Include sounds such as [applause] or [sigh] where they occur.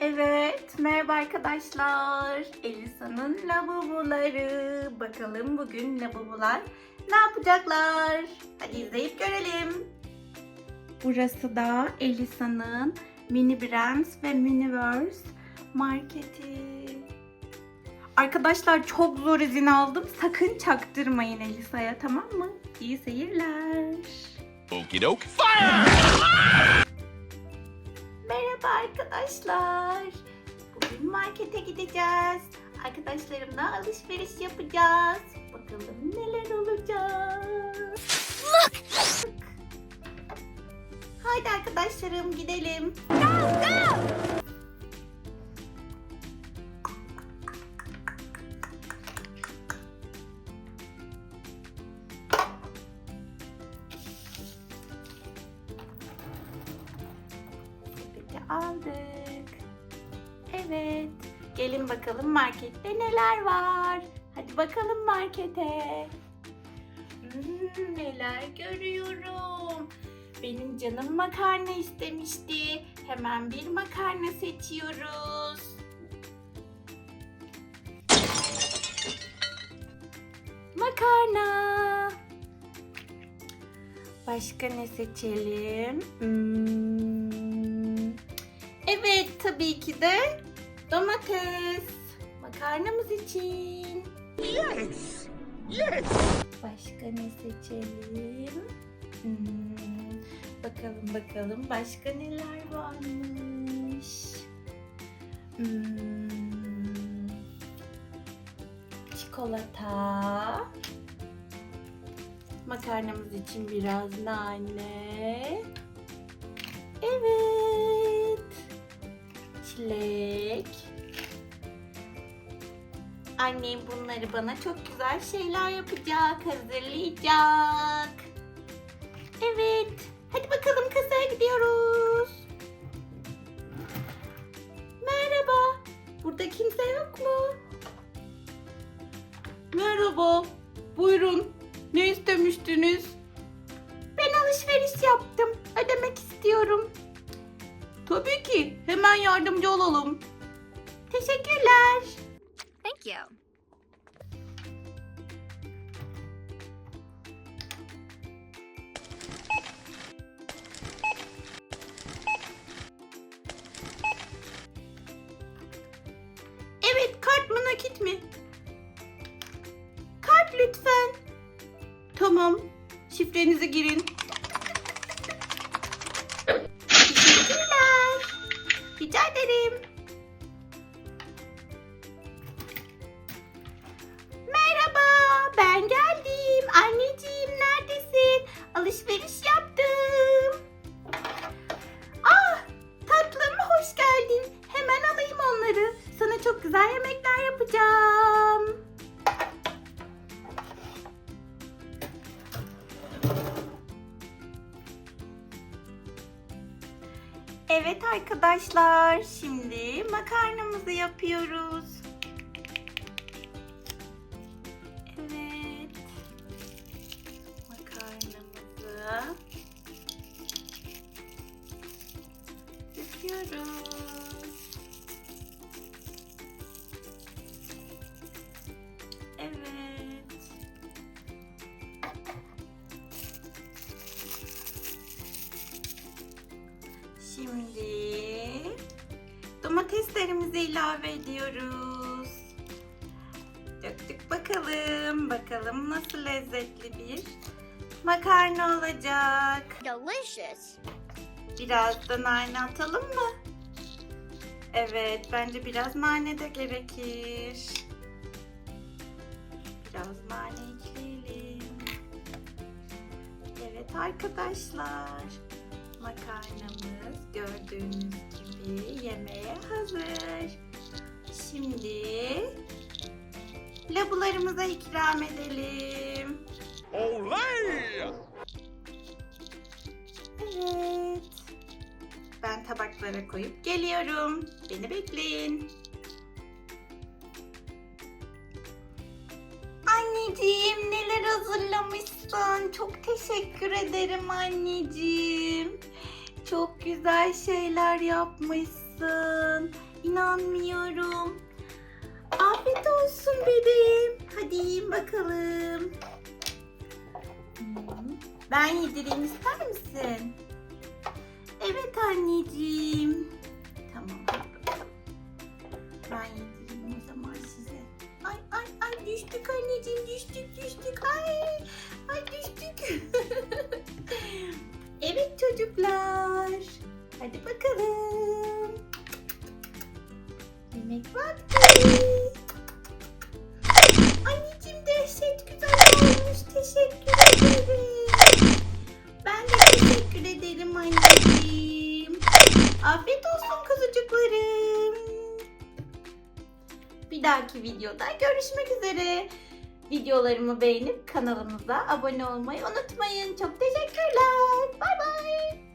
Evet, merhaba arkadaşlar. Elisa'nın lavaboları. Bakalım bugün lavabolar ne yapacaklar? Hadi izleyip görelim. Burası da Elisa'nın Mini Brands ve Miniverse marketi. Arkadaşlar çok zor izin aldım. Sakın çaktırmayın Elisa'ya tamam mı? İyi seyirler. Okie doke. Fire! Arkadaşlar. Bugün markete gideceğiz. Arkadaşlarımla alışveriş yapacağız. Bakalım neler olacak. Haydi arkadaşlarım gidelim. Sepeti aldık. Evet. Gelin bakalım markette neler var. Hadi bakalım markete. Hmm, neler görüyorum. Benim canım makarna istemişti. Hemen bir makarna seçiyoruz. Makarna. Başka ne seçelim? Hmm. Tabii ki de domates. Makarnamız için. Yes! Yes! Başka ne seçelim? Hmm, bakalım bakalım başka neler varmış. Hmm, çikolata. Makarnamız için biraz nane. Evet. Çilek. Annem bunları bana çok güzel şeyler yapacak, hazırlayacak. Evet. Hadi bakalım kasaya gidiyoruz. Merhaba. Burada kimse yok mu? Merhaba. Buyurun. Ne istemiştiniz? Hemen yardımcı olalım. Teşekkürler. Thank you. Evet, kart mı nakit mi? Kart lütfen. Tamam. Şifrenizi girin. Rica ederim. Merhaba, ben geldim. Anneciğim neredesin? Alışveriş yaptım. Ah, tatlım hoş geldin. Hemen alayım onları. Sana çok güzel yemekler Evet arkadaşlar, şimdi makarnamızı yapıyoruz. Evet. Makarnamızı döküyoruz. Domateslerimizi ilave ediyoruz. Döktük bakalım. Bakalım nasıl lezzetli bir makarna olacak. Delicious. Biraz da nane atalım mı? Evet, bence biraz nane de gerekir. Biraz nane ekleyelim. Evet arkadaşlar, makarnamız gördüğünüz hazır. Şimdi labularımıza ikram edelim. Olay! Evet. Ben tabaklara koyup geliyorum. Beni bekleyin. Anneciğim neler hazırlamışsın. Çok teşekkür ederim anneciğim. Çok güzel şeyler yapmışsın. İnanmıyorum. Afiyet olsun bebeğim. Hadi yiyin bakalım. Hmm, Ben yedireyim ister misin? Evet anneciğim. Tamam. Ben yedireyim o zaman size. Ay ay ay düştük anneciğim düştük düştük. Ay ay düştük. [laughs] evet çocuklar. Hadi bakalım. Yemek vakti. Anneciğim dehşet güzel olmuş. Teşekkür ederim. Ben de teşekkür ederim anneciğim. Afiyet olsun kuzucuklarım. Bir dahaki videoda görüşmek üzere. Videolarımı beğenip kanalımıza abone olmayı unutmayın. Çok teşekkürler. Bay bay.